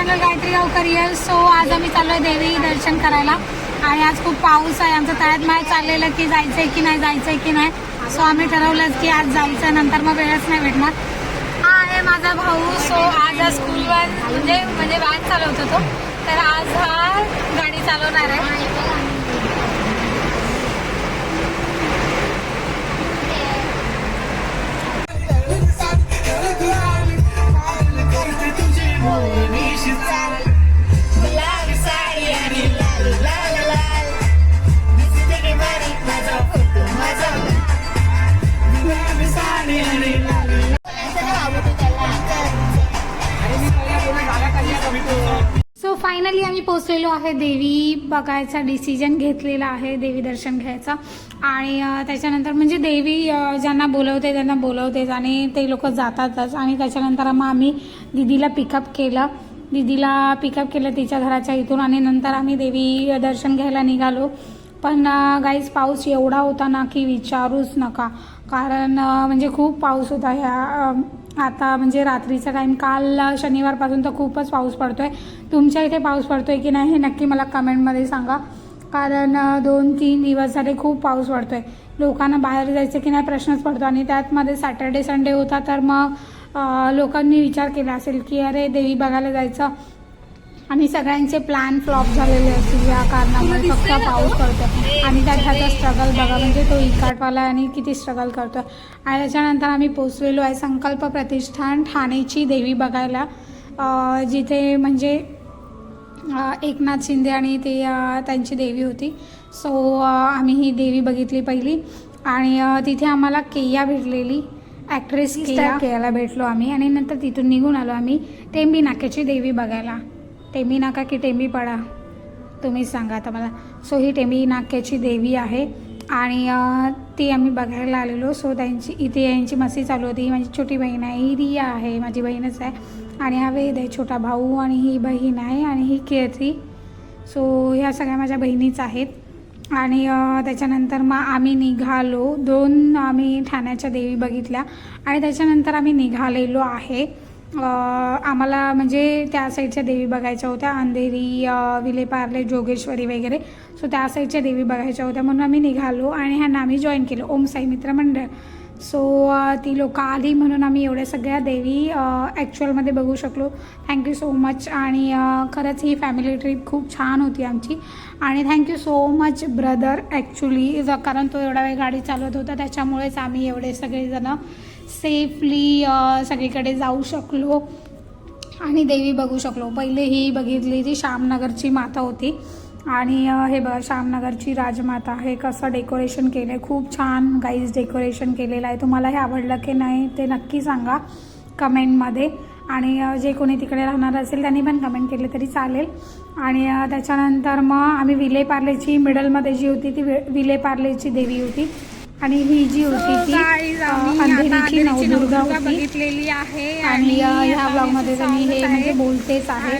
Channel Gayatri Gavkar real so आज आम्ही चाललोय देवी दर्शन करायला. आणि आज खूप पाऊस आहे. आमचं तळ्यात माहीत चाललेलं की जायचंय की नाही जायचंय की नाही. सो आम्ही ठरवलं की आज जायचं नंतर मग वेळच नाही भेटणार. हा आहे माझा भाऊ. सो आज हा स्कूलवर म्हणजे म्हणजे व्हॅन चालवत होतो. तर आज हा फायनली आम्ही पोचलेलो आहे. देवी बघायचा डिसिजन घेतलेला आहे देवी दर्शन घ्यायचा. आणि त्याच्यानंतर म्हणजे देवी ज्यांना बोलवते त्यांना बोलवतेच आणि ते लोक जातातच. आणि त्याच्यानंतर मग आम्ही दिदीला पिकअप केलं. दिदीला पिकअप केलं तिच्या घराच्या इथून आणि नंतर आम्ही देवी दर्शन घ्यायला निघालो. पण गाईज पाऊस एवढा होता ना की विचारूच नका. कारण म्हणजे खूप पाऊस होता ह्या आता म्हणजे रात्रीचा टाईम काल शनिवारपासून तर खूपच पाऊस पडतो आहे तुमच्या इथे पाऊस पडतो आहे की नाही हे नक्की मला कमेंटमध्ये सांगा. कारण दोन तीन दिवस झाले खूप पाऊस पडतो आहे लोकांना बाहेर जायचं की नाही प्रश्नच पडतो. आणि त्यातमध्ये सॅटर्डे संडे होता तर मग लोकांनी विचार केला असेल की अरे देवी बघायला जायचं. आणि सगळ्यांचे प्लॅन फ्लॉप झालेले असतील या कारणामुळे फक्त पाऊस पडतो आणि त्यात ह्याचा स्ट्रगल बघा म्हणजे तो इकाटवाला आणि किती स्ट्रगल करतो आणि त्याच्यानंतर आम्ही पोचलेलो आहे संकल्प प्रतिष्ठान ठाणेची देवी बघायला. जिथे म्हणजे एकनाथ शिंदे आणि ते त्यांची देवी होती. सो आम्ही ही देवी बघितली पहिली. आणि तिथे आम्हाला केया भेटलेली. ॲक्ट्रेस केया केयाला भेटलो आम्ही. आणि नंतर तिथून निघून आलो आम्ही. टेंबी नाक्याची देवी बघायला. टेमी नाका की टेंबी पडा. तुम्हीच सांगा आता मला. सो ही टेमी नाक्याची देवी आहे आणि ती आम्ही बघायला आलेलो. सो त्यांची इथे यांची मस्ती चालू होती. ही माझी छोटी बहीण आहे ही रिया आहे माझी बहीणच आहे. आणि हा वेद आहे छोटा भाऊ आणि ही बहीण आहे आणि ही कीर्ती सो ह्या सगळ्या माझ्या बहिणीच आहेत. आणि त्याच्यानंतर मग आम्ही निघालो. दोन आम्ही ठाण्याच्या देवी बघितल्या. आणि त्याच्यानंतर आम्ही निघालेलो आहे. आम्हाला म्हणजे त्या साईडच्या देवी बघायच्या होत्या. अंधेरी विलेपार्ले जोगेश्वरी वगैरे. सो त्या साईडच्या देवी बघायच्या होत्या. म्हणून आम्ही निघालो आणि ह्यांना आम्ही जॉईन केलं. ओम साई मित्र मंडळ. सो ती लोक आली म्हणून आम्ही एवढ्या सगळ्या देवी ॲक्च्युअलमध्ये बघू शकलो. थँक्यू सो मच आणि खरंच ही फॅमिली ट्रिप खूप छान होती आमची. आणि thank you so much brother actually कारण तो एवढा वेळ गाडी चालवत होता. त्याच्यामुळेच आम्ही एवढे सगळेजणं सेफली सगळीकडे जाऊ शकलो आणि देवी बघू शकलो. पहिले ही बघितली ती श्यामनगरची माता होती आणि हे बघा श्यामनगरची राजमाता हे कसं डेकोरेशन केलं आहे खूप छान गाईज डेकोरेशन केलेलं आहे. तुम्हाला हे आवडलं की नाही ते नक्की सांगा कमेंटमध्ये आणि जे कोणी तिकडे राहणार असेल त्यांनी पण कमेंट केले तरी चालेल. आणि त्याच्यानंतर मग आम्ही विलेपार्लेची मिडलमध्ये जी होती ती वि- विलेपार्लेची देवी होती. आणि ही जी होती ती अंधेरीची नवदुर्गा बघितलेली आहे आणि ह्या आता ब्लॉगमध्ये तर मी हे म्हणजे. बोलतेच आहे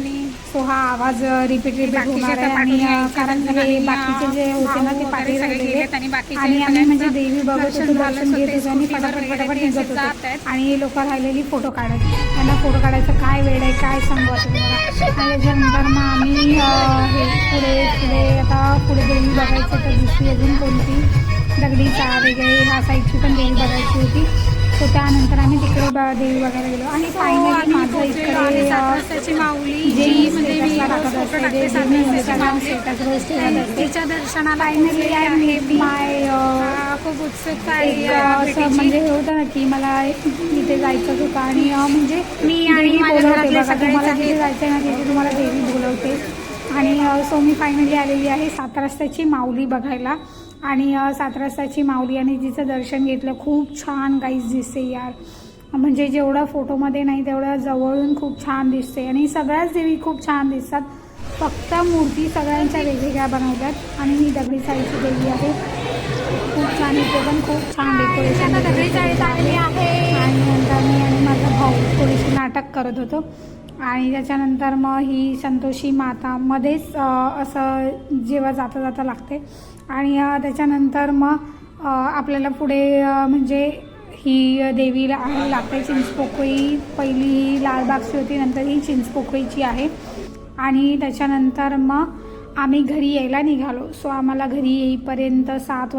सो हा आवाज रिपीट रिपीट होणार आहे आणि कारण हे बाकीचे जे होते ना ते पाठी राहिलेले आणि आम्ही म्हणजे देवी बघत दर्शन होतो दर्शन घेत ते होतो आणि फटाफट फटाफट निघत असे होते. आणि हे लोक राहिलेली फोटो काढत त्यांना फोटो काढायचं काय वेळ आहे काय सांगू आता तुम्हाला आणि त्याच्यानंतर मग आम्ही हे पुढे पुढे आता पुढे देवी बघायचं तर दुसरी अजून कोणती चाळ वगैरे ह्या साईडची पण देवी बघायची होती सो त्यानंतर आम्ही तिकडे देवी बघायला गेलो आणि फायनली माझं इकडे माऊली म्हणजे मी स्टेटसला रोज टाकत फोटो असते, टाकते जे सात मी रस्त्याची इंस्टाग्राम माऊली. स्टेटस रोज ठेवत असते तिच्या दर्शनाला फायनली पोहोचलेली आय आहे मेड मी. माय आ, खूप उत्सुकता आहे एक या असं भेटीची. म्हणजे हे होतं ना की मला इथे जायचं होतं आणि म्हणजे मी आणि बोलवते सगळेच तुम्हाला. जिथे जायचं आहे ना तिथे तुम्हाला देवी बोलवते आणि सो मी फायनली आलेली आहे सात रस्त्याची माऊली बघायला आणि सात रस्त्याची माऊली आणि तिचं दर्शन घेतलं. खूप छान गाईज दिसते यार. म्हणजे जेवढं फोटोमध्ये नाही तेवढं जवळून खूप छान दिसते. आणि सगळ्याच देवी खूप छान दिसतात. फक्त मूर्ती सगळ्यांच्या वेगवेगळ्या बनवतात. आणि ही दगडी साईची देवी आहे. खूप छान इथे पण खूप छान डेकोरेशन दगडी चाळीत आलेली आहे. आणि नंतर मी आणि माझा भाऊ थोडीशी नाटक करत होतो. आणि त्याच्यानंतर मग ही संतोषी माता मध्येच असं जेव्हा जाता जाता लागते. आणि त्याच्यानंतर मग आपल्याला पुढे म्हणजे ही देवीला आहे लागते चिंचपोकळी पहिली ही लालबागची होती नंतर ही चिंचपोकळीची आहे. आणि त्याच्यानंतर मग आम्ही घरी यायला निघालो. सो आम्हाला घरी येईपर्यंत सात वाज